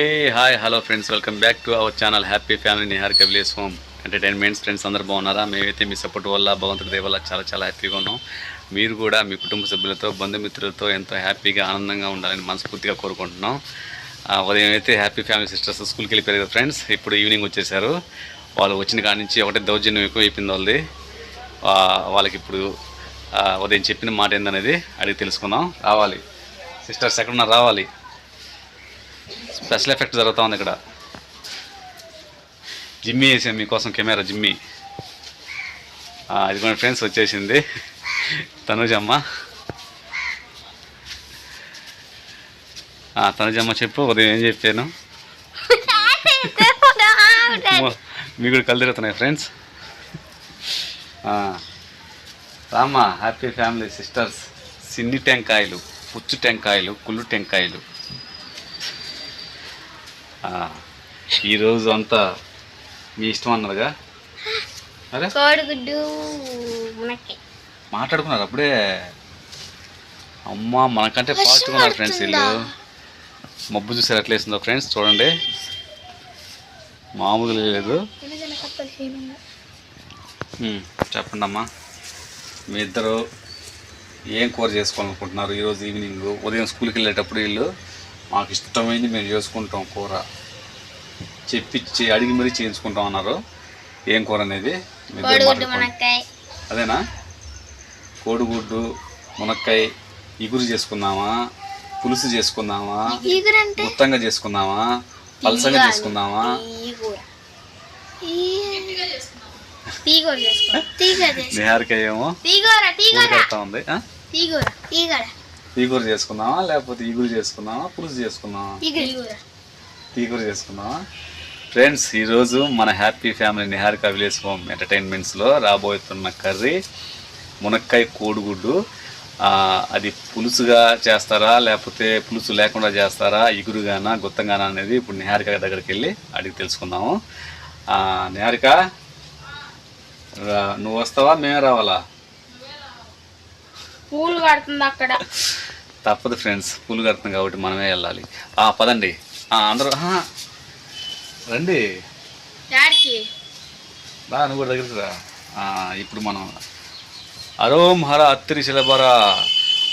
A hi hello friends welcome back to our channel happy family Niharika village home entertainments friends అందరు బాగున్నారా? మేమైతే మీ support వల్ల భగవంతుడి దయ వల్ల చాలా చాలా హ్యాపీగా ఉన్నాం. మీరు కూడా మీ కుటుంబ సభ్యులతో బంధుమిత్రులతో ఎంతో హ్యాపీగా ఆనందంగా ఉండాలని మనస్ఫూర్తిగా కోరుకుంటున్నాం. ఉదయం అయితే హ్యాపీ ఫ్యామిలీ సిస్టర్స్ స్కూల్కి వెళ్ళిపోయారు కదా ఫ్రెండ్స్ ఇప్పుడు ఈవినింగ్ వచ్చేసారు. వాళ్ళు వచ్చిన కాడి నుంచి ఒకటే దౌర్జన్యం ఎక్కువ అయిపోయింది వాళ్ళది వాళ్ళకి ఇప్పుడు ఉదయం చెప్పిన మాట ఏందనేది అడిగి తెలుసుకుందాం. రావాలి. సిస్టర్స్ ఎక్కడున్నా రావాలి. స్పెషల్ ఎఫెక్ట్ జరుగుతూ ఉంది ఇక్కడ. జిమ్మీ వేసాం మీకోసం కెమెరా జిమ్మీ. ఆ, ఇదిగోండి ఫ్రెండ్స్ వచ్చేసింది. తనుజమ్మ. తనుజమ్మ చెప్పు ఉదయం ఏం చెప్పాను? మీ కూడా కళ్ళు తిరుగుతున్నాయి friends. Rama happy family sisters. సిన్ని టెంకాయలు పుచ్చు టెంకాయలు కుళ్ళు టెంకాయలు. ఈరోజు అంతా మీ ఇష్టం అన్నారుగా అరే? కోడిగుడ్డు మాట్లాడుకున్నారు అప్పుడే అమ్మ మనకంటే ఫాస్ట్గా ఉన్నారు ఫ్రెండ్స్ వీళ్ళు. మబ్బు చూసారు ఎట్లా వేసిందో ఫ్రెండ్స్ చూడండి. మామూలుగా లేదు. చెప్పండి అమ్మా. మీ ఇద్దరు ఏం కూర చేసుకోవాలనుకుంటున్నారు ఈరోజు ఈవినింగ్? ఉదయం స్కూల్కి వెళ్ళేటప్పుడు వీళ్ళు మాకు ఇష్టమైంది మేము చేసుకుంటాం కూర. చెప్పి అడిగి మరీ చేయించుకుంటాం అన్నారు. ఏం కూర అనేది? అదేనా? కోడిగుడ్డు మునక్కాయ ఇగురు చేసుకుందామా? పులుసు చేసుకుందామా? మొత్తంగా చేసుకుందామా? పలసగా చేసుకుందామా? నిహారికాయ ఏమో? ఉంది. తీగూర చేసుకుందామా? లేకపోతే ఈగురు చేసుకుందామా? పులుసు తీగూర. తీగూర చేసుకుందామా? ఫ్రెండ్స్ ఈరోజు మన happy family Niharika village home ఎంటర్టైన్మెంట్స్లో రాబోతున్న కర్రీ మునక్కాయ కోడిగుడ్డు. అది పులుసుగా చేస్తారా? లేకపోతే పులుసు లేకుండా చేస్తారా? ఇగురుగానా? గుత్తంగానా అనేది ఇప్పుడు నిహారిక దగ్గరికి వెళ్ళి అడిగి తెలుసుకుందాము. ఆ, నిహారిక నువ్వు వస్తావా? మేమే రావాలా? పూలు కడుతుంది అక్కడ. తప్పదు ఫ్రెండ్స్. పూలు కడుతుంది కాబట్టి మనమే వెళ్ళాలి. ఆ, పదండి. ఆ, అందరూ. రండి. డాడీకి బా నువ్వు కూడా దగ్గరికి రా. ఆ, ఇప్పుడు మనం అరోం హర అత్తిరి శిలబరా.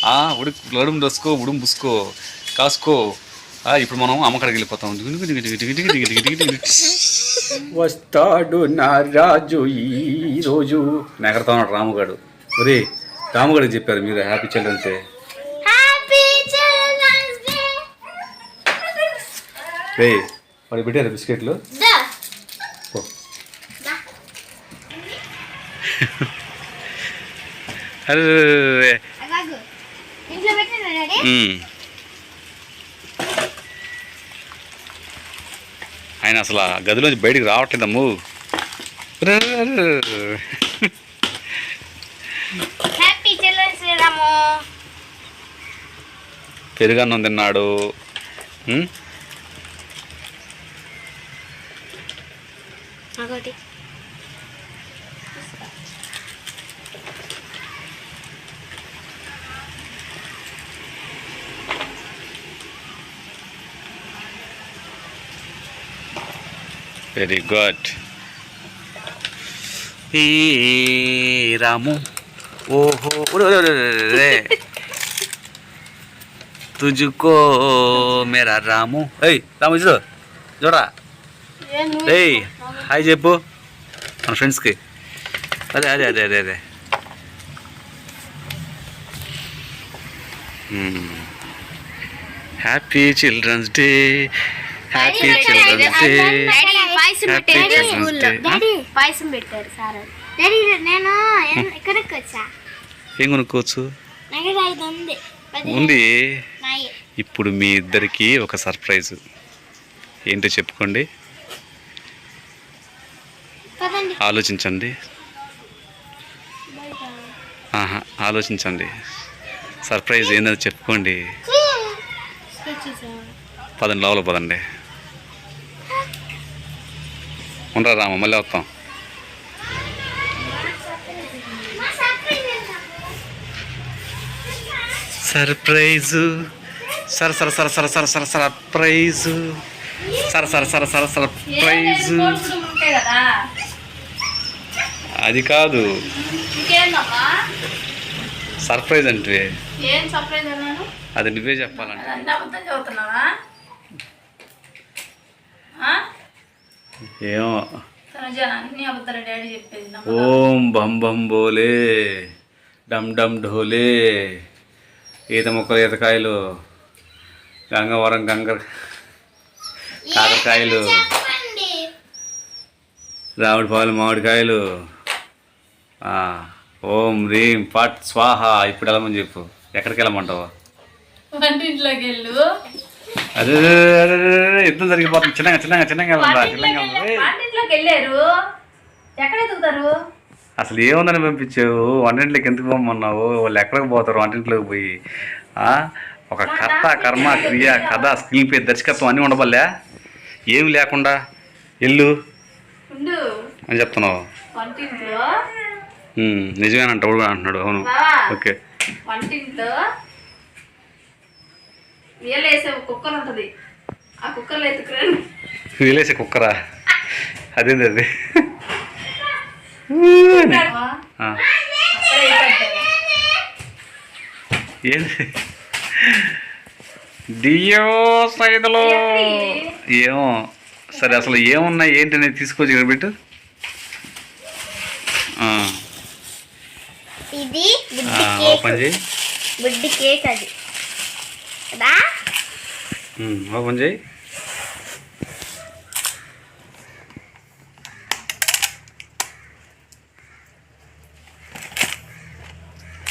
ఆ ఉడి లడుం దసుకో ఉడుం బుసుకో కాసుకో. ఆ, ఇప్పుడు మనం అమ్మకాడికి వెళ్ళిపోతాం. వస్తాడు నా రాజు ఈ రోజు. నెగడతా ఉన్నాడు రాముగాడు. ఒరే రాముగాడికి చెప్పారు మీరు happy children's day happy children's day రే వాడు పెట్టారు బిస్కెట్లు అరే. ఆయన అసలు ఆ గదిలోంచి బయటికి రావట్లేదమ్ము పెరుగన్నం తిన్నాడు. మ్మ్? ఒకటి వెరీ గుడ్ ఈ రాము ఓహో ఒరే, ఒరే, ఒరే, ఒరే, ఒరే. తుజుకో మేరా రాము ఏయ్ రాము చూడు చూడరా ఏయ్ హాయ్ చెప్పు. మన ఫ్రెండ్స్కి. అదే అదే అదే అదే అదే. Happy children's day happy children's day పాయసం పెట్టారు సార్. డాడీ నేను ఎక్కడికి వచ్చా ఏం కొనుక్కోవచ్చు? ఉంది. ఇప్పుడు మీ ఇద్దరికి ఒక సర్ప్రైజ్. ఏంటో చెప్పుకోండి. ఆలోచించండి. ఆలోచించండి. సర్ప్రైజ్ ఏందో చెప్పుకోండి. పదండి లోపల పదండి. ఉండరా రామ మళ్ళీ వస్తాం. సర్ప్రైజు. సర సర సర సర సర సర సర్ప్రైజు. సర సర సర సర సర్ప్రైజ్. అది కాదు. సర్ప్రైజ్ అంటే ఏం సర్ప్రైజ్ అన్నాను? అది నువ్వే చెప్పాలంటే? ఏమో. ఓం బం బం బోలే డమ్ డమ్ ఢోలే ఈత మొక్కలు ఈతకాయలు గంగవరం గంగ కాకరకాయలు రావుడి పాలు మామిడికాయలు ఓం రీం పట్ స్వాహ. ఇప్పుడు వెళ్ళమని చెప్పు. ఎక్కడికి వెళ్ళమంటావు? వంటింట్లోకి వెళ్ళు అదే యుద్ధం జరిగిపోతుంది. చిన్నగా చిన్నగా చిన్నగా చిన్నగా వెళ్ళరా. ఏయ్, వంటింట్లోకి వెళ్ళారు ఎక్కడ ఎదుగుతారు అసలు ఏముందని పంపించావు? వంటింట్లోకి ఎందుకు పోమన్నావు వాళ్ళు ఎక్కడికి పోతారు వంటింట్లోకి పోయి? ఒక కర్త కర్మ క్రియ కథ స్క్రీన్ పే దర్శకత్వం అన్నీ ఉండబల్లే? ఏమి లేకుండా? ఎల్లు? అని చెప్తున్నావు. నిజమేనంట వాడు అంటున్నాడు. అవును. ఓకే. వంటింట్లో ఒక కుక్కర్ ఉంటుంది. ఆ కుక్కర్లో ఎత్తుకురండి. వీలేసే కుక్కరా? అదేంది అది. ఏంది? డియో సైదులో. ఏమో. సరే అసలు ఏమున్నాయి ఏంటి అనేది తీసుకొచ్చి ఇక్కడ పెట్టు. ఇది ఓపెన్ కేక్. చేయి. బుడ్డి కేక్ అది. కదా ఓపెన్ చేయి.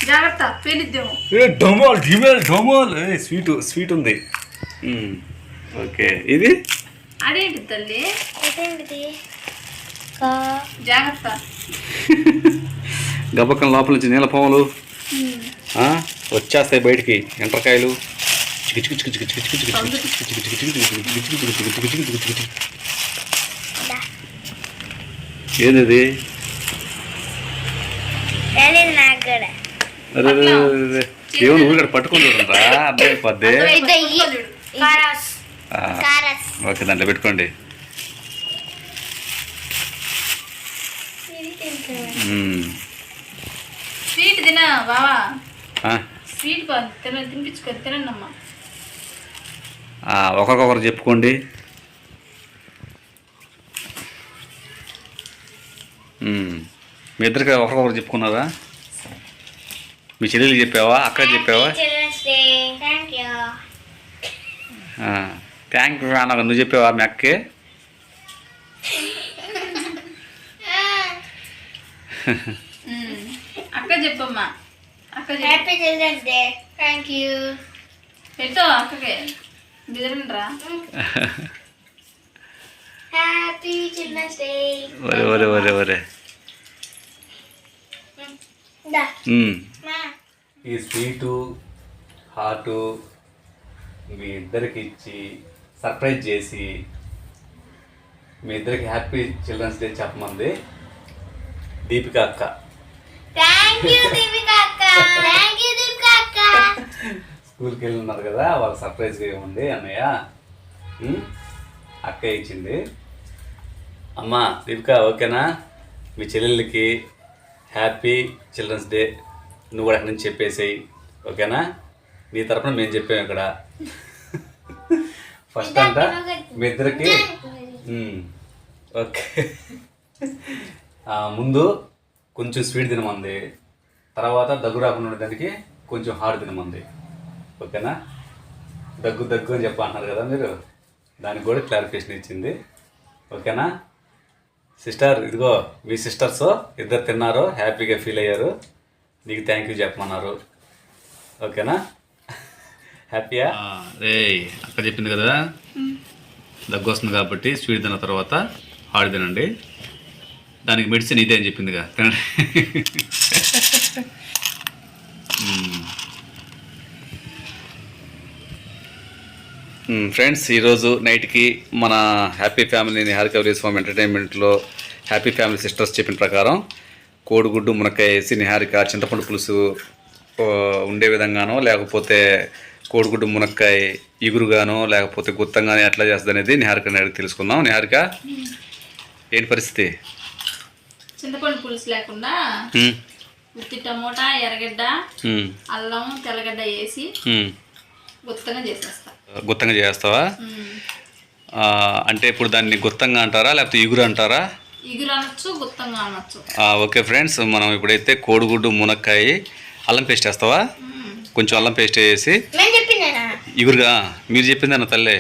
జాగ్రత్త పేలిద్దాము ఏ డొమాల్ డిమాల్ డొమాల్ ఏ స్వీట్ స్వీట్ ఉంది. ఓకే. ఇది? అదేంటి తల్లి? జాగ్రత్త. గబకం లోపల నుంచి నీలపాములు వచ్చేస్తాయి బయటికి ఎంటకాయలు ఏది ఏమని ఊరికాడ పట్టుకుంటుందా అబ్బాయి పద్దే ఓకే దాంట్లో పెట్టుకోండి Mm. స్వీట్ తిన బావా. ఆ, స్వీట్ బా తిన తినిపించుకో తినండి అమ్మా ఆ, ఒకరికొకరు చెప్పుకోండి. మీ ఇద్దరికి ఒకరికొకరు చెప్పుకున్నారా? మీ చెల్లెలు చెప్పావా? అక్క చెప్పావా? థ్యాంక్ యూ అన్న నువ్వు చెప్పావా మీ అక్కే అక్క చెప్పమ్మా. అక్క చెప్పు. Happy children's day thank you పెట్టు అక్కకే. బిదరండ్రా హ్యాపీ చిల్డ్రన్స్ డే ఒరే ఒరే ఒరే ఒరే. ఈ స్వీటు హాటు మీ ఇద్దరికి ఇచ్చి సర్ప్రైజ్ చేసి మీ ఇద్దరికి హ్యాపీ చిల్డ్రన్స్ డే చెప్పమంది. దీపిక అక్క. స్కూల్కి వెళ్ళి ఉన్నారు కదా వాళ్ళ సర్ప్రైజ్గా ఏముంది అన్నయ్య? అక్క ఇచ్చింది. అమ్మ దీపిక ఓకేనా? మీ చెల్లెళ్ళకి హ్యాపీ చిల్డ్రన్స్ డే. నువ్వు కూడా అక్కడి నుంచి చెప్పేసేయి ఓకేనా? నీ తరపున మేము చెప్పాము ఇక్కడ. ఫస్ట్ అంట మీ ఇద్దరికి? ఓకే. ముందు కొంచెం స్వీట్ తినమంది. తర్వాత దగ్గు రాకుండా ఉండడానికి కొంచెం హార్డ్ తినమంది ఓకేనా? దగ్గు దగ్గు అని చెప్పి అంటున్నారు కదా మీరు? దానికి కూడా క్లారిఫికేషన్ ఇచ్చింది. ఓకేనా? సిస్టర్ ఇదిగో మీ సిస్టర్స్ ఇద్దరు తిన్నారు హ్యాపీగా ఫీల్ అయ్యారు. నీకు థ్యాంక్ యూ చెప్పమన్నారు. ఓకేనా? హ్యాపీయా? రే అక్క చెప్పింది కదా? దగ్గు వస్తుంది కాబట్టి స్వీట్ తిన్న తర్వాత హార్డ్ తినండి. దానికి మెడిసిన్ ఇదే అని చెప్పిందిగా తినండి. ఫ్రెండ్స్ ఈరోజు నైట్కి మన happy family Niharika village farm ఎంటర్టైన్మెంట్లో happy family sisters చెప్పిన ప్రకారం కోడిగుడ్డు మునక్కాయ వేసి నిహారిక చింతపండు పులుసు ఉండే విధంగానో లేకపోతే కోడిగుడ్డు మునక్కాయ ఇగురుగానో లేకపోతే గుత్తంగానో ఎట్లా చేస్తుంది అనేది నిహారిక అడిగి తెలుసుకుందాం. నిహారిక ఏంటి పరిస్థితి? చింతపండు పులుసు లేకుండా ఉత్తి టమోటా ఎర్రగడ్డ అల్లం తెల్లగడ్డ వేసి. గుత్తగా చేసేస్తా. గుత్తంగా చేస్తావా? అంటే ఇప్పుడు దాన్ని గుత్తంగా అంటారా లేకపోతే ఇగురు అంటారా? ఇగురు అనొచ్చు గుత్తంగా అనొచ్చు. ఆ, ఓకే ఫ్రెండ్స్ మనం ఇప్పుడైతే కోడిగుడ్డు మునక్కాయ అల్లం పేస్ట్ వేస్తావా. కొంచెం అల్లం పేస్ట్ వేసి ఇగురుగా మీరు చెప్పింది అన్న తల్లే.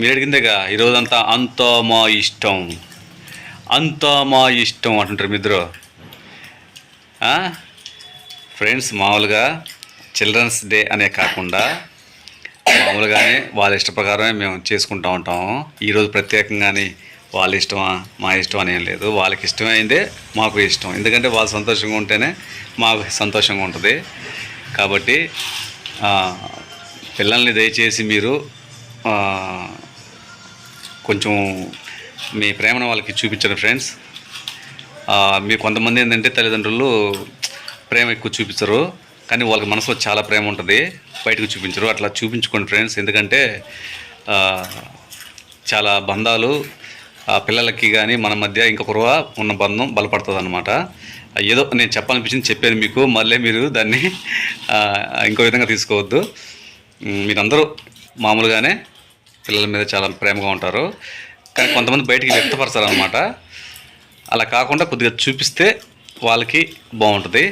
మీరు అడిగిందేగా ఈరోజంతా అంతా మా ఇష్టం. అంతా మా ఇష్టం అంటుంటారు మీ ఫ్రెండ్స్ మామూలుగా చిల్డ్రన్స్ డే అనే కాకుండా మామూలుగానే వాళ్ళ ఇష్ట ప్రకారమే మేము చేసుకుంటూ ఉంటాము. ఈరోజు ప్రత్యేకంగానే వాళ్ళ ఇష్టమా మా ఇష్టం అని ఏం లేదు. వాళ్ళకి ఇష్టమైందే మాకు ఇష్టం. ఎందుకంటే వాళ్ళు సంతోషంగా ఉంటేనే మాకు సంతోషంగా ఉంటుంది. కాబట్టి పిల్లల్ని దయచేసి మీరు కొంచెం మీ ప్రేమను వాళ్ళకి చూపించండి ఫ్రెండ్స్ మీ కొంతమంది ఏంటంటే తల్లిదండ్రులు ప్రేమ ఎక్కువ చూపించరు కానీ వాళ్ళకి మనసులో చాలా ప్రేమ ఉంటుంది బయటకు చూపించరు. అట్లా చూపించుకోండి ఫ్రెండ్స్ ఎందుకంటే చాలా బంధాలు పిల్లలకి కానీ మన మధ్య ఇంకొకరు ఉన్న బంధం బలపడుతుంది అనమాట ఏదో నేను చెప్పాలనిపించింది చెప్పాను మీకు మళ్ళీ మీరు దాన్ని ఇంకో విధంగా తీసుకోవద్దు. మీరందరూ మామూలుగానే పిల్లల మీద చాలా ప్రేమగా ఉంటారు. కానీ కొంతమంది బయటికి వ్యక్తపరచారు అనమాట అలా కాకుండా కొద్దిగా చూపిస్తే వాళ్ళకి బాగుంటుంది.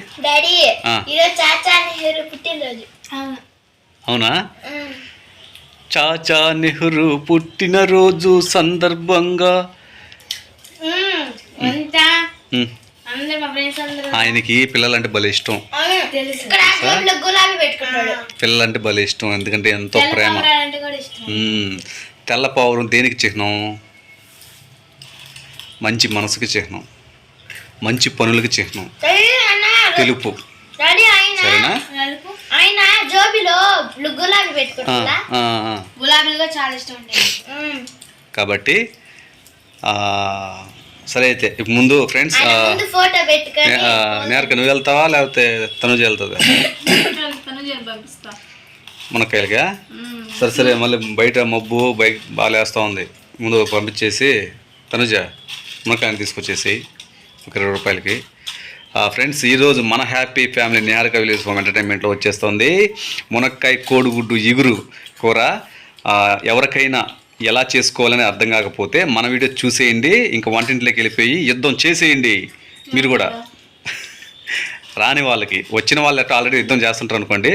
అవునా. చాచా నెహ్రూ పుట్టినరోజు సందర్భంగా. ఆయనకి పిల్లలంటే భలే ఇష్టం. అవును. తెలుసు. ఇక్కడ ఆశ్రమంలో గులాబీ పెట్టుకున్నాడు పిల్లలంటే భలే ఇష్టం ఎందుకంటే ఎంతో ప్రేమ. తెల్ల పావురం దేనికి చిహ్నం? మంచి మనసుకి చిహ్నం మంచి పనులకి చిహ్నం. తెలుపు. సరేనా? ఆయన జోబిలో గులాబీ ఆ, పెట్టుకుంటా ఆ, ఆ. గులాబీలుగా చాలా ఇష్టం ఉంటాయి కాబట్టి ఆ, సరే అయితే ఇప్పుడు ముందు ఫ్రెండ్స్ నేరక నువ్వు వెళ్తావా లేకపోతే తనుజ వెళ్తుందా? మునక్కాయలుగా. సరే సరే మళ్ళీ బయట మబ్బు బైక్ బాగాలేస్తూ ఉంది. ముందు పంపించేసి తనుజ మునక్కాయని తీసుకొచ్చేసి ఒక ఇరవై రూపాయలకి. ఫ్రెండ్స్ ఈరోజు మన happy family Niharika village home ఎంటర్టైన్మెంట్లో వచ్చేస్తుంది. మునక్కాయ కోడిగుడ్డు ఇగురు కూర ఎవరికైనా ఎలా చేసుకోవాలని అర్థం కాకపోతే మన వీడియో చూసేయండి ఇంకా వంటింట్లోకి వెళ్ళిపోయి యుద్ధం చేసేయండి. మీరు కూడా. రాని వాళ్ళకి. వచ్చిన వాళ్ళు ఎట్లా ఆల్రెడీ యుద్ధం చేస్తుంటారు అనుకోండి.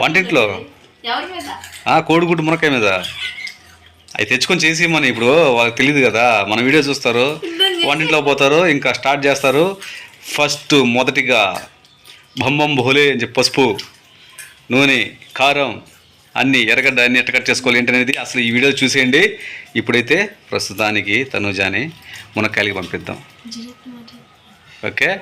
వంటింట్లో. కోడిగుడ్డు మునక్కాయ మీద. అవి తెచ్చుకొని చేసి మన ఇప్పుడు వాళ్ళకి తెలియదు కదా. మన వీడియో చూస్తారు. వంటింట్లో పోతారు. ఇంకా స్టార్ట్ చేస్తారు. ఫస్ట్ మొదటిగా బొంబం భోలే అని చెప్పి పసుపు నూనె కారం అన్ని ఎర్రగడ్డ అన్ని ఎట్ట కట్ చేసుకోవాలి ఏంటనేది అసలు ఈ వీడియో చూసేయండి. ఇప్పుడైతే ప్రస్తుతానికి తనుజాని మునక్కాయలకి పంపిద్దాం. ఓకే?